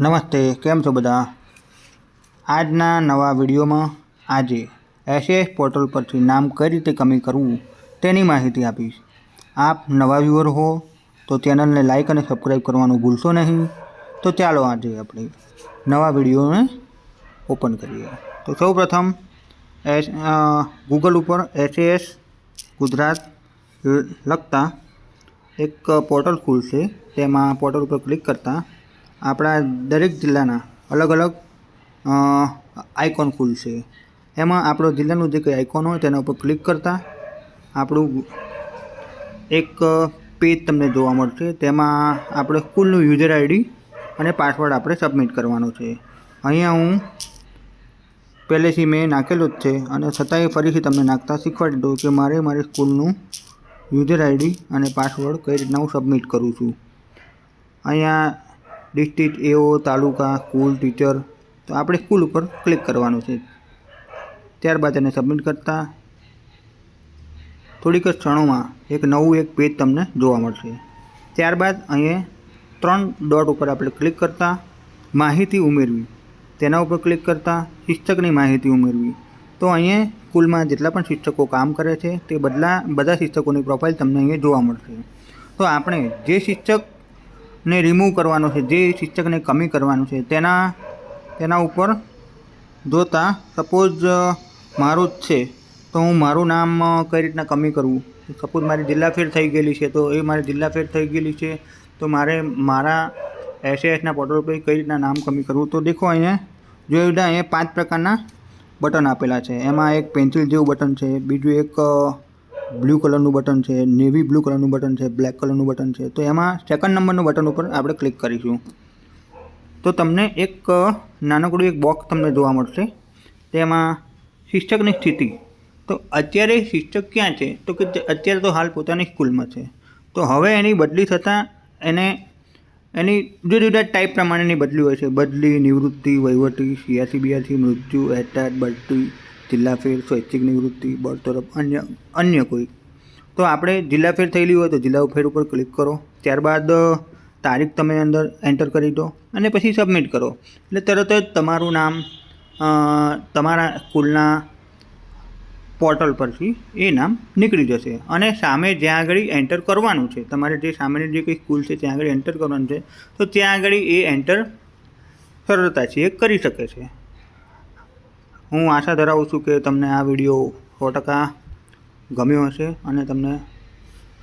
નમસ્તે, કેમ છો બધા? આજના નવા વિડીયોમાં આજે એસએસ પોર્ટલ પરથી નામ કઈ રીતે કમી કરવું તેની માહિતી આપીશ. આપ નવા વ્યુઅર હો, તો ચેનલને લાઇક અને સબસ્ક્રાઈબ કરવાનું ભૂલશો નહીં. તો ચાલો આજે આપણે નવા વિડીયોને ઓપન કરીએ. તો સૌ પ્રથમ એસ ગૂગલ ઉપર એસએસ ગુજરાત લ- લખતા એક પોર્ટલ ખુલશે. તેમાં પોર્ટલ ઉપર ક્લિક કરતાં આપણા દરેક જિલ્લાના અલગ અલગ આઇકોન ખુલશે એમાં આપણો જિલ્લાનું જે કંઈ આઇકોન હોય તેના ઉપર ક્લિક કરતાં આપણું એક પેજ તમને જોવા મળશે. તેમાં આપણે સ્કૂલનું યુઝર આઈડી અને પાસવર્ડ આપણે સબમિટ કરવાનો છે. અહીંયા હું પહેલેથી મેં નાખેલું જ છે અને છતાંય ફરીથી તમને નાખતા શીખવાડી દઉં કે મારે મારી સ્કૂલનું યુઝર આઈડી અને પાસવર્ડ કઈ રીતના હું સબમિટ કરું છું. અહીંયા ડિસ્ટ્રિક્ટ એઓ, તાલુકા, સ્કૂલ, ટીચર, તો આપણે સ્કૂલ ઉપર ક્લિક કરવાનું છે. ત્યારબાદ એને સબમિટ કરતાં થોડીક જ ક્ષણોમાં એક નવું એક પેજ તમને જોવા મળશે. ત્યારબાદ અહીંયા ત્રણ ડોટ ઉપર આપણે ક્લિક કરતા માહિતી ઉમેરવી. તેના ઉપર ક્લિક કરતાં શિક્ષકની માહિતી ઉમેરવી. તો અહીંયા સ્કૂલમાં જેટલા પણ શિક્ષકો કામ કરે છે, તે બદલા, બધા શિક્ષકોની પ્રોફાઇલ તમને અહીંયા જોવા મળશે. તો આપણે જે શિક્ષકને રિમૂવ કરવાનો છે. જે શિક્ષકને કમી કરવાનું છે. તેના તેના ઉપર જોતાં સપોઝ મારું જ છે, તો હું મારું નામ કઈ રીતના કમી કરવું? સપોઝ મારી જિલ્લા ફેર થઈ ગયેલી છે, તો એ મારી જિલ્લા ફેર થઈ ગયેલી છે, તો મારે મારા એસએસના પોર્ટલ પર કઈ રીતના નામ કમી કરવું? તો દેખો અહીંયા જોયું અહીંયા પાંચ પ્રકારના બટન આપેલા છે. એમાં એક પેન્સિલ જેવું બટન છે, બીજું એક બ્લુ કલરનું બટન છે, નેવી બ્લુ કલરનું બટન છે, બ્લેક કલરનું બટન છે, તો એમાં સેકન્ડ નંબરનું બટન ઉપર આપણે ક્લિક કરીશું. તો તમને એક નાનકડું એક બોક્સ તમને જોવા મળશે. તેમાં શિક્ષકની સ્થિતિ. તો અત્યારે શિક્ષક ક્યાં છે? તો કે અત્યારે તો હાલ પોતાની સ્કૂલમાં છે. તો હવે એની બદલી થતાં એને, એની જુદા જુદા ટાઈપ પ્રમાણેની બદલી હોય છે. બદલી, નિવૃત્તિ, વહીવટી સીઆસી બીઆરસી મૃત્યુ એટાટ બઢતી. જિલ્લા ફેર, સ્વૈચ્છિક નિવૃત્તિ બળતરફ અન્ય અન્ય કોઈ. તો આપણે જિલ્લા ફેર થયેલી હોય તો જિલ્લા ફેર ઉપર ક્લિક કરો. ત્યારબાદ તારીખ તમે અંદર એન્ટર કરી દો અને પછી સબમિટ કરો. એટલે તરત જ તમારું નામ તમારા સ્કૂલના પોર્ટલ પરથી એ નામ નીકળી જશે. અને સામે જ્યાં આગળ એન્ટર કરવાનું છે, તમારે જે સામેની જે કંઈ સ્કૂલ છે ત્યાં આગળ એન્ટર કરવાનું છે, તો ત્યાં આગળ એ એન્ટર સરળતાથી એ કરી શકે છે. હું આશા ધરાવું છું કે તમને આ વીડિયો સો ટકા ગમ્યો હશે અને તમને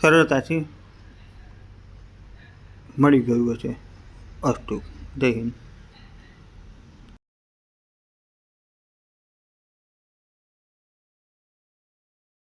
સરળતાથી મળી ગયું હશે. અસ્તુ. જય હિન્દ.